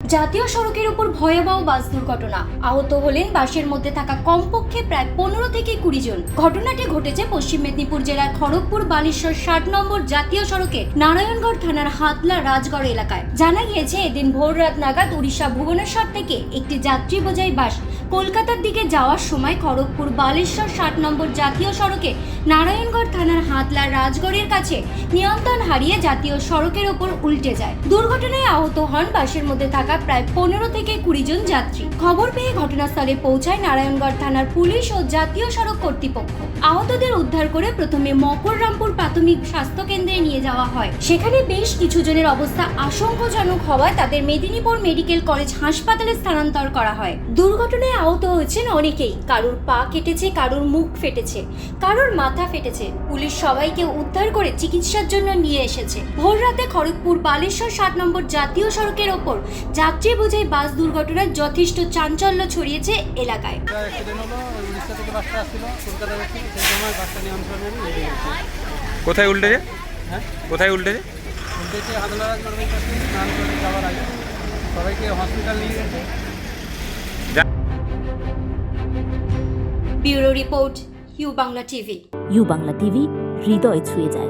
জাতীয় সড়কের উপর ভয়াবহ বাস দুর্ঘটনা। আহত হলেন বাসের মধ্যে থাকা কমপক্ষে প্রায় পনেরো থেকে কুড়ি জন। ঘটনাটি ঘটেছে পশ্চিম মেদিনীপুর জেলার খড়গপুর বালেশ্বর ষাট নম্বর জাতীয় সড়কে, নারায়ণগড় থানার হাতলা রাজগড় এলাকায়। জানা গিয়েছে, এদিন ভোর রাত নাগাদ উড়িষ্যা ভুবনেশ্বর থেকে একটি যাত্রী বোঝাই বাস কলকাতার দিকে যাওয়ার সময় খড়গপুর বালেশ্বর ষাট নম্বর জাতীয় সড়কে, নারায়ণগড় থানার হাতলা রাজগড়ের কাছে নিয়ন্ত্রণ হারিয়ে জাতীয় সড়কের ওপর উল্টে যায়। দুর্ঘটনায় আহত হন বাসের মধ্যে থাকা প্রায় পনেরো থেকে কুড়ি জন যাত্রী। খবর পেয়ে ঘটনাস্থলে পৌঁছায় নারায়ণগড় থানার পুলিশ ও জাতীয় সড়ক কর্তৃপক্ষ। আহতদের উদ্ধার করে প্রথমে মকররামপুর প্রাথমিক স্বাস্থ্য কেন্দ্রে নিয়ে যাওয়া হয়। সেখানে বেশ কিছু জনের অবস্থা আশঙ্কাজনক হওয়ায় তাদের মেদিনীপুর মেডিকেল কলেজ হাসপাতালে স্থানান্তর করা হয়। দুর্ঘটনায় আহত হয়েছেন অনেকেই। কারুর পা কেটেছে, কারুর মুখ ফেটেছে, কারুর মাথা ফেটেছে। পুলিশ সবাইকে উদ্ধার করে চিকিৎসার জন্য নিয়ে এসেছে। ভোর রাতে খড়গপুর বালেশ্বর সাত নম্বর জাতীয় সড়কের ওপর যাত্রী বোঝাই বাস দুর্ঘটনায় যথেষ্ট চাঞ্চল্য ছড়িয়েছে এলাকায়। উল্টে কোথায় উল্টেছে হ্যাঁ? কোথায় উল্টেছে উল্টেছে হাতলারাজ নর্মের কাছে স্নান করে যাওয়ার আগে। সবাইকে হসপিটাল নিয়ে গেছে। Bureau report U Bangla TV. U Bangla TV হৃদয় ছুঁয়ে যায়।